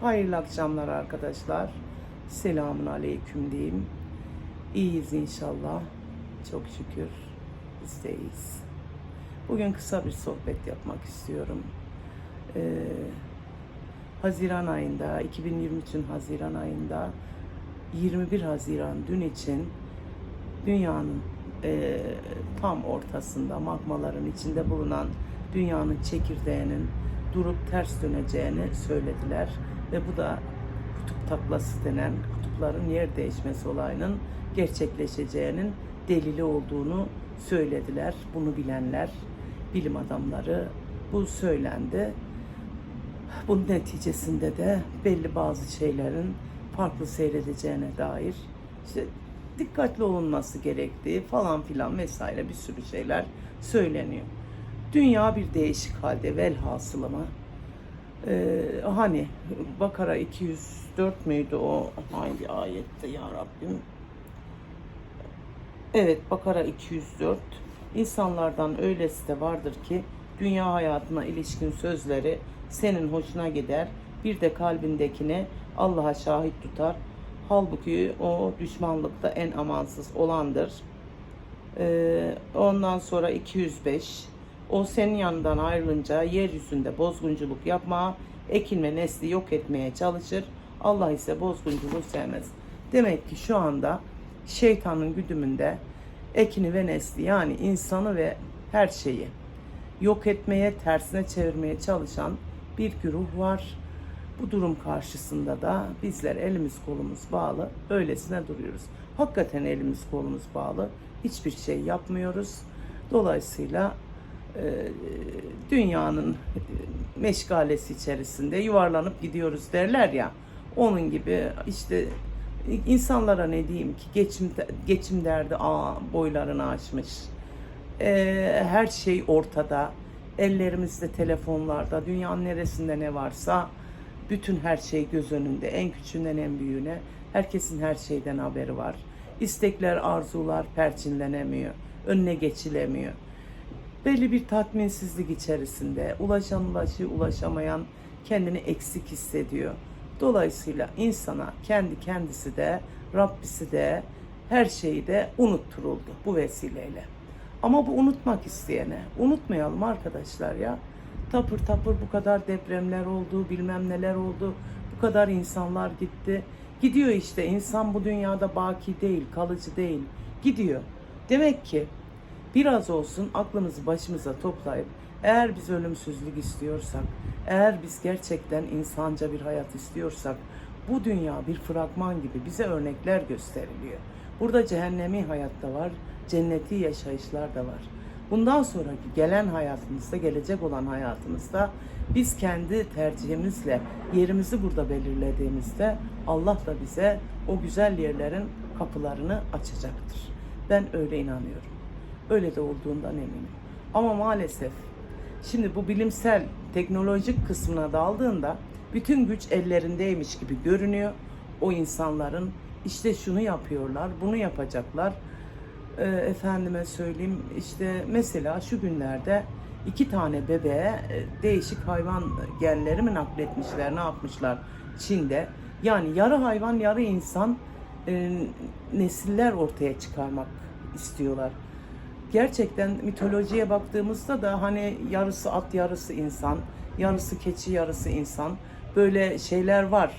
Hayırlı akşamlar arkadaşlar. Selamun aleyküm diyeyim. İyiyiz inşallah. Çok şükür biz de iyiyiz. Bugün kısa bir sohbet yapmak istiyorum. Ee, Haziran ayında, 2023'ün Haziran ayında 21 Haziran dün için dünyanın e, tam ortasında magmaların içinde bulunan dünyanın çekirdeğinin durup ters döneceğini söylediler ve bu da kutup taklası denen kutupların yer değişmesi olayının gerçekleşeceğinin delili olduğunu söylediler. Bunu bilenler, bilim adamları bu söylendi. Bunun neticesinde de belli bazı şeylerin farklı seyredeceğine dair işte dikkatli olunması gerektiği falan filan vesaire bir sürü şeyler söyleniyor. Dünya bir değişik halde velhasılı mı? Ee, hani Bakara 204 müydü o hangi ayette ya Rabbim? Evet Bakara 204 İnsanlardan öylesi de vardır ki dünya hayatına ilişkin sözleri senin hoşuna gider. Bir de kalbindekini Allah'a şahit tutar. Halbuki o düşmanlıkta en amansız olandır. Ee, ondan sonra 205 o senin yanından ayrılınca yeryüzünde bozgunculuk yapma, ekin ve nesli yok etmeye çalışır. Allah ise bozgunculuğu sevmez. Demek ki şu anda şeytanın güdümünde ekini ve nesli yani insanı ve her şeyi yok etmeye, tersine çevirmeye çalışan bir güruh var. Bu durum karşısında da bizler elimiz kolumuz bağlı, öylesine duruyoruz. Hakikaten elimiz kolumuz bağlı, hiçbir şey yapmıyoruz. Dolayısıyla dünyanın meşgalesi içerisinde yuvarlanıp gidiyoruz derler ya. Onun gibi işte insanlara ne diyeyim ki geçim geçim derdi aa, boylarını aşmış. E, her şey ortada. Ellerimizde telefonlarda, dünyanın neresinde ne varsa bütün her şey göz önünde. En küçüğünden en büyüğüne herkesin her şeyden haberi var. İstekler, arzular perçinlenemiyor. Önüne geçilemiyor. Belli bir tatminsizlik içerisinde ulaşan ulaşamayan kendini eksik hissediyor. Dolayısıyla insana kendi kendisi de, Rabbisi de, her şeyi de unutturuldu bu vesileyle. Ama bu unutmak isteyene, unutmayalım arkadaşlar ya. Tapır tapır bu kadar depremler oldu, bilmem neler oldu. Bu kadar insanlar gitti. Gidiyor işte insan bu dünyada baki değil, kalıcı değil. Gidiyor. Demek ki biraz olsun aklımızı başımıza toplayıp eğer biz ölümsüzlük istiyorsak, eğer biz gerçekten insanca bir hayat istiyorsak bu dünya bir fragman gibi bize örnekler gösteriliyor. Burada cehennemi hayatta var, cenneti yaşayışlar da var. Bundan sonraki gelen hayatımızda, gelecek olan hayatımızda biz kendi tercihimizle yerimizi burada belirlediğimizde Allah da bize o güzel yerlerin kapılarını açacaktır. Ben öyle inanıyorum. Öyle de olduğundan eminim. Ama maalesef şimdi bu bilimsel, teknolojik kısmına daldığında bütün güç ellerindeymiş gibi görünüyor. O insanların işte şunu yapıyorlar, bunu yapacaklar e, efendime söyleyeyim işte mesela şu günlerde iki tane bebeğe e, değişik hayvan genleri mi nakletmişler ne yapmışlar Çin'de yani yarı hayvan yarı insan e, nesiller ortaya çıkarmak istiyorlar. Gerçekten mitolojiye baktığımızda da hani yarısı at yarısı insan, yarısı keçi yarısı insan böyle şeyler var.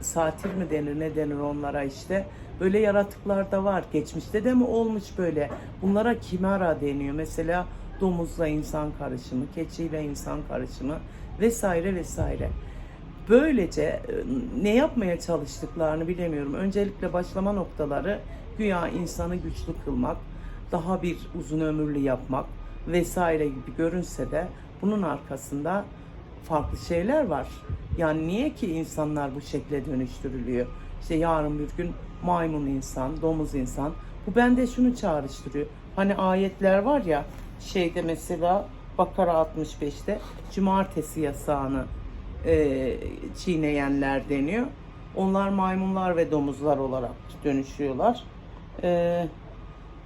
Satir mi denir ne denir onlara işte. Böyle yaratıklar da var. Geçmişte de mi olmuş böyle? Bunlara kimera deniyor. Mesela domuzla insan karışımı, keçiyle insan karışımı vesaire vesaire. Böylece e, ne yapmaya çalıştıklarını bilemiyorum. Öncelikle başlama noktaları güya insanı güçlü kılmak, daha bir uzun ömürlü yapmak vesaire gibi görünse de bunun arkasında farklı şeyler var. Yani niye ki insanlar bu şekle dönüştürülüyor? İşte yarın bir gün maymun insan, domuz insan. Bu bende şunu çağrıştırıyor. Hani ayetler var ya şeyde mesela Bakara 65'te cumartesi yasağını e, çiğneyenler deniyor. Onlar maymunlar ve domuzlar olarak dönüşüyorlar. E,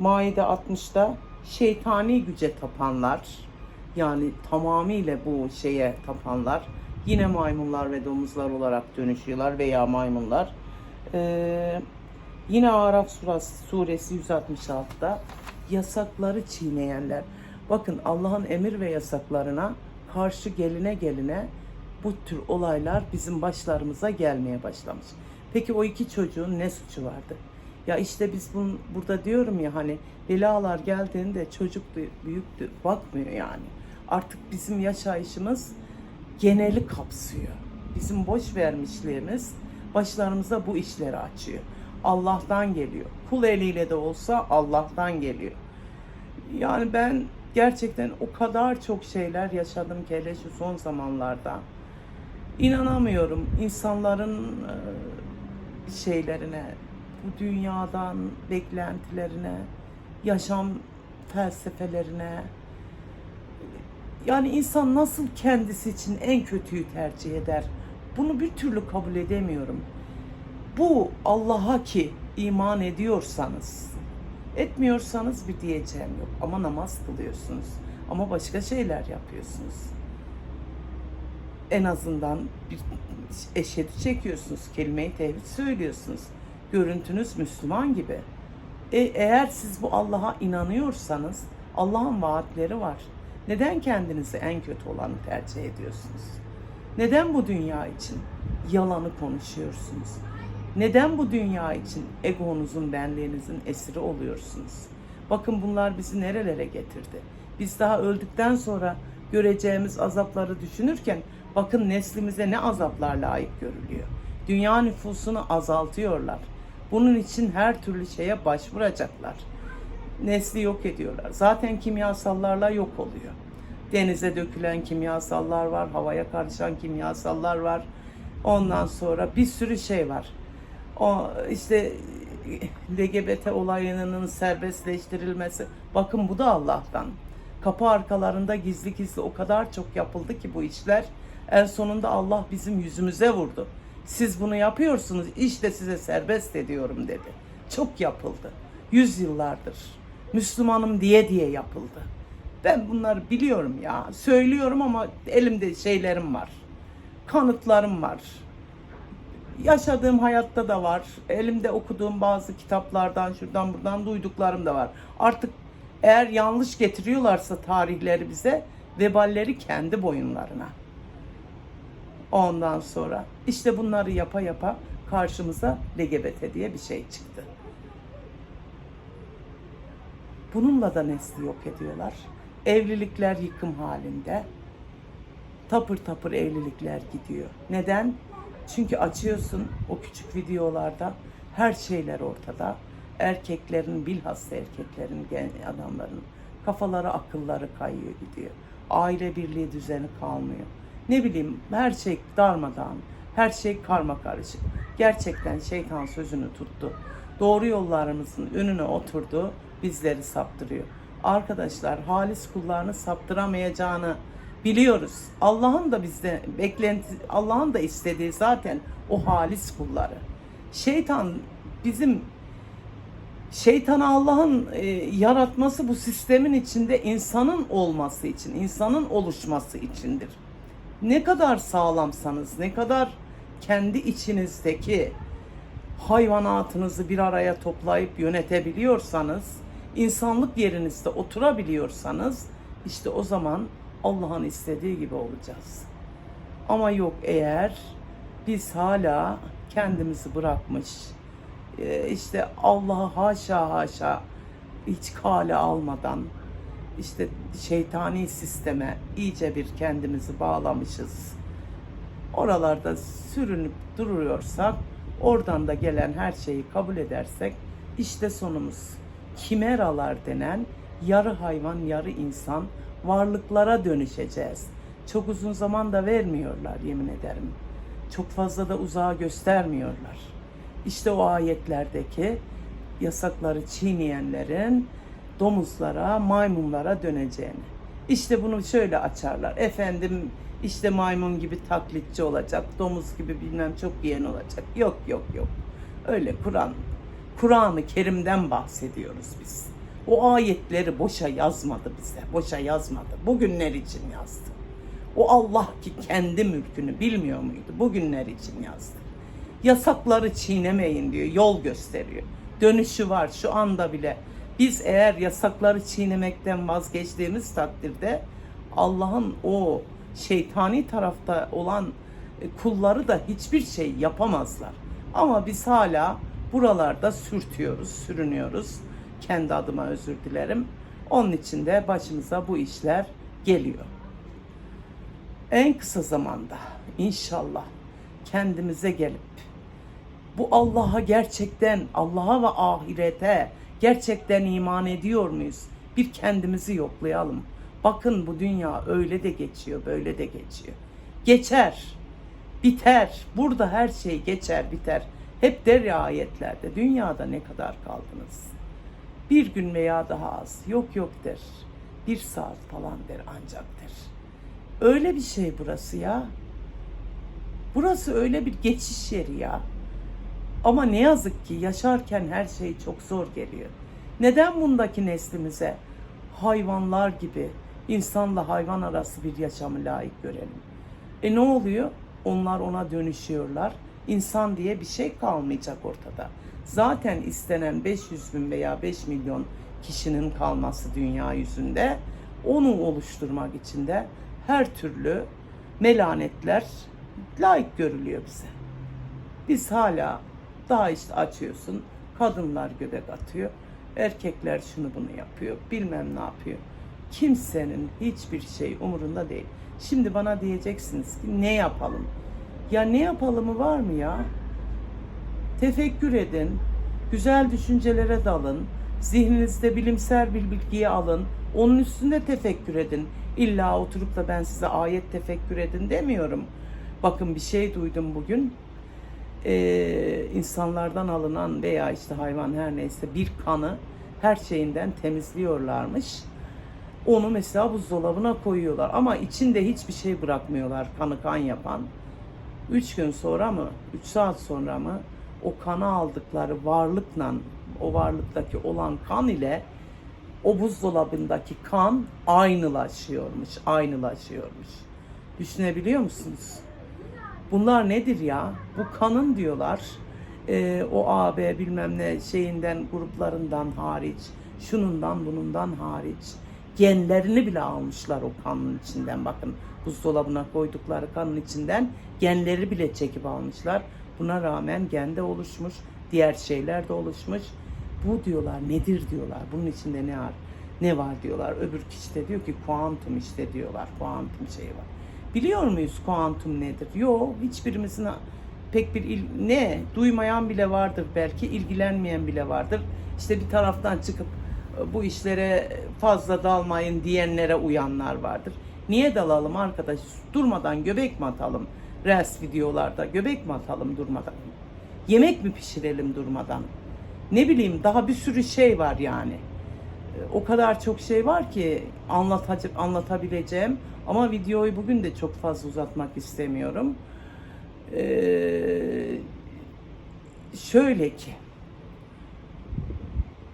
Maide 60'da şeytani güce tapanlar yani tamamıyla bu şeye tapanlar Yine maymunlar ve domuzlar olarak dönüşüyorlar veya maymunlar. Ee, yine Araf suresi, suresi 166'da yasakları çiğneyenler. Bakın Allah'ın emir ve yasaklarına karşı geline geline bu tür olaylar bizim başlarımıza gelmeye başlamış. Peki o iki çocuğun ne suçu vardı? Ya işte biz bunu burada diyorum ya hani belalar geldiğinde çocuktu, büyüktü bakmıyor yani. Artık bizim yaşayışımız geneli kapsıyor. Bizim boş vermişliğimiz başlarımıza bu işleri açıyor. Allah'tan geliyor. Kul eliyle de olsa Allah'tan geliyor. Yani ben gerçekten o kadar çok şeyler yaşadım ki hele şu son zamanlarda. İnanamıyorum insanların e, şeylerine, bu dünyadan beklentilerine, yaşam felsefelerine. Yani insan nasıl kendisi için en kötüyü tercih eder? Bunu bir türlü kabul edemiyorum. Bu Allah'a ki iman ediyorsanız, etmiyorsanız bir diyeceğim yok. Ama namaz kılıyorsunuz. Ama başka şeyler yapıyorsunuz. En azından bir eşhedü çekiyorsunuz. Kelime-i tevhid söylüyorsunuz. Görüntünüz Müslüman gibi. E, eğer siz bu Allah'a inanıyorsanız Allah'ın vaatleri var. Neden kendinizi en kötü olanı tercih ediyorsunuz? Neden bu dünya için yalanı konuşuyorsunuz? Neden bu dünya için egonuzun, benliğinizin esiri oluyorsunuz? Bakın bunlar bizi nerelere getirdi. Biz daha öldükten sonra göreceğimiz azapları düşünürken bakın neslimize ne azaplar layık görülüyor. Dünya nüfusunu azaltıyorlar. Bunun için her türlü şeye başvuracaklar. Nesli yok ediyorlar. Zaten kimyasallarla yok oluyor. Denize dökülen kimyasallar var, havaya karışan kimyasallar var. Ondan sonra bir sürü şey var. O işte LGBT olayının serbestleştirilmesi. Bakın bu da Allah'tan. Kapı arkalarında gizli gizli o kadar çok yapıldı ki bu işler. En sonunda Allah bizim yüzümüze vurdu. Siz bunu yapıyorsunuz, işte size serbest ediyorum dedi. Çok yapıldı. Yüzyıllardır. Müslümanım diye diye yapıldı. Ben bunları biliyorum ya. Söylüyorum ama elimde şeylerim var. Kanıtlarım var yaşadığım hayatta da var. Elimde okuduğum bazı kitaplardan, şuradan buradan duyduklarım da var. Artık eğer yanlış getiriyorlarsa tarihleri bize, veballeri kendi boyunlarına. Ondan sonra işte bunları yapa yapa karşımıza LGBT diye bir şey çıktı. Bununla da nesli yok ediyorlar. Evlilikler yıkım halinde. Tapır tapır evlilikler gidiyor. Neden? Çünkü açıyorsun o küçük videolarda her şeyler ortada. Erkeklerin bilhassa erkeklerin adamların kafaları akılları kayıyor gidiyor. Aile birliği düzeni kalmıyor. Ne bileyim her şey darmadağın. Her şey karma karışık. Gerçekten şeytan sözünü tuttu. Doğru yollarımızın önüne oturdu. Bizleri saptırıyor. Arkadaşlar halis kullarını saptıramayacağını biliyoruz. Allah'ın da bizde beklenti Allah'ın da istediği zaten o halis kulları. Şeytan bizim şeytanı Allah'ın e, yaratması bu sistemin içinde insanın olması için, insanın oluşması içindir. Ne kadar sağlamsanız, ne kadar kendi içinizdeki hayvanatınızı bir araya toplayıp yönetebiliyorsanız, insanlık yerinizde oturabiliyorsanız işte o zaman Allah'ın istediği gibi olacağız. Ama yok eğer biz hala kendimizi bırakmış, e, işte Allah'a haşa haşa hiç kale almadan işte şeytani sisteme iyice bir kendimizi bağlamışız. Oralarda sürünüp duruyorsak, oradan da gelen her şeyi kabul edersek işte sonumuz. Kimeralar denen yarı hayvan, yarı insan varlıklara dönüşeceğiz. Çok uzun zaman da vermiyorlar yemin ederim. Çok fazla da uzağa göstermiyorlar. İşte o ayetlerdeki yasakları çiğneyenlerin domuzlara, maymunlara döneceğini. İşte bunu şöyle açarlar. Efendim işte maymun gibi taklitçi olacak, domuz gibi bilmem çok yiyen olacak. Yok yok yok. Öyle Kur'an, Kur'an-ı Kerim'den bahsediyoruz biz. O ayetleri boşa yazmadı bize. Boşa yazmadı. Bugünler için yazdı. O Allah ki kendi mülkünü bilmiyor muydu? Bugünler için yazdı. Yasakları çiğnemeyin diyor, yol gösteriyor. Dönüşü var şu anda bile. Biz eğer yasakları çiğnemekten vazgeçtiğimiz takdirde Allah'ın o şeytani tarafta olan e, kulları da hiçbir şey yapamazlar. Ama biz hala buralarda sürtüyoruz, sürünüyoruz. Kendi adıma özür dilerim. Onun için de başımıza bu işler geliyor. En kısa zamanda inşallah kendimize gelip bu Allah'a gerçekten Allah'a ve ahirete gerçekten iman ediyor muyuz? Bir kendimizi yoklayalım. Bakın bu dünya öyle de geçiyor, böyle de geçiyor. Geçer, biter. Burada her şey geçer, biter. Hep der ya ayetlerde. Dünyada ne kadar kaldınız? Bir gün veya daha az. Yok yok der. Bir saat falan der ancak der. Öyle bir şey burası ya. Burası öyle bir geçiş yeri ya. Ama ne yazık ki yaşarken her şey çok zor geliyor. Neden bundaki neslimize hayvanlar gibi insanla hayvan arası bir yaşamı layık görelim? E ne oluyor? Onlar ona dönüşüyorlar. İnsan diye bir şey kalmayacak ortada. Zaten istenen 500 bin veya 5 milyon kişinin kalması dünya yüzünde onu oluşturmak için de her türlü melanetler layık görülüyor bize. Biz hala daha işte açıyorsun. Kadınlar göbek atıyor. Erkekler şunu bunu yapıyor. Bilmem ne yapıyor. Kimsenin hiçbir şey umurunda değil. Şimdi bana diyeceksiniz ki ne yapalım? Ya ne yapalımı var mı ya? Tefekkür edin. Güzel düşüncelere dalın. Zihninizde bilimsel bir bilgiyi alın. Onun üstünde tefekkür edin. İlla oturup da ben size ayet tefekkür edin demiyorum. Bakın bir şey duydum bugün e, insanlardan alınan veya işte hayvan her neyse bir kanı her şeyinden temizliyorlarmış. Onu mesela buzdolabına koyuyorlar ama içinde hiçbir şey bırakmıyorlar kanı kan yapan. Üç gün sonra mı, üç saat sonra mı o kanı aldıkları varlıkla, o varlıktaki olan kan ile o buzdolabındaki kan aynılaşıyormuş, aynılaşıyormuş. Düşünebiliyor musunuz? Bunlar nedir ya? Bu kanın diyorlar. Ee, o AB bilmem ne şeyinden gruplarından hariç, şunundan bunundan hariç genlerini bile almışlar o kanın içinden. Bakın buzdolabına koydukları kanın içinden genleri bile çekip almışlar. Buna rağmen gende oluşmuş, diğer şeyler de oluşmuş. Bu diyorlar nedir diyorlar. Bunun içinde ne var? Ne var diyorlar. Öbür kişi de diyor ki kuantum işte diyorlar. Kuantum şeyi var. Biliyor muyuz kuantum nedir? Yok, hiçbirimizin pek bir il, ne duymayan bile vardır belki, ilgilenmeyen bile vardır. İşte bir taraftan çıkıp e, bu işlere fazla dalmayın diyenlere uyanlar vardır. Niye dalalım arkadaş? Durmadan göbek mi atalım? Reels videolarda göbek mi atalım durmadan? Yemek mi pişirelim durmadan? Ne bileyim daha bir sürü şey var yani o kadar çok şey var ki anlatacak anlatabileceğim ama videoyu bugün de çok fazla uzatmak istemiyorum. Ee, şöyle ki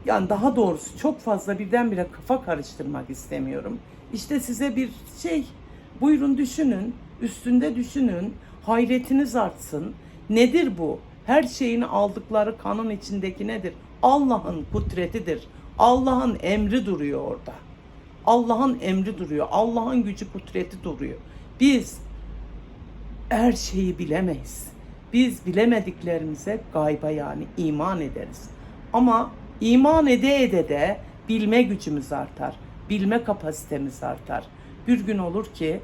yani daha doğrusu çok fazla birdenbire kafa karıştırmak istemiyorum. İşte size bir şey buyurun düşünün, üstünde düşünün, hayretiniz artsın. Nedir bu? Her şeyin aldıkları kanın içindeki nedir? Allah'ın kudretidir. Allah'ın emri duruyor orada. Allah'ın emri duruyor. Allah'ın gücü kudreti duruyor. Biz her şeyi bilemeyiz. Biz bilemediklerimize gayba yani iman ederiz. Ama iman ede ede de bilme gücümüz artar. Bilme kapasitemiz artar. Bir gün olur ki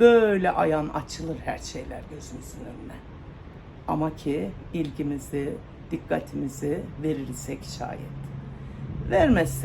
böyle ayan açılır her şeyler gözümüzün önüne. Ama ki ilgimizi, dikkatimizi verirsek şayet. Vermezsek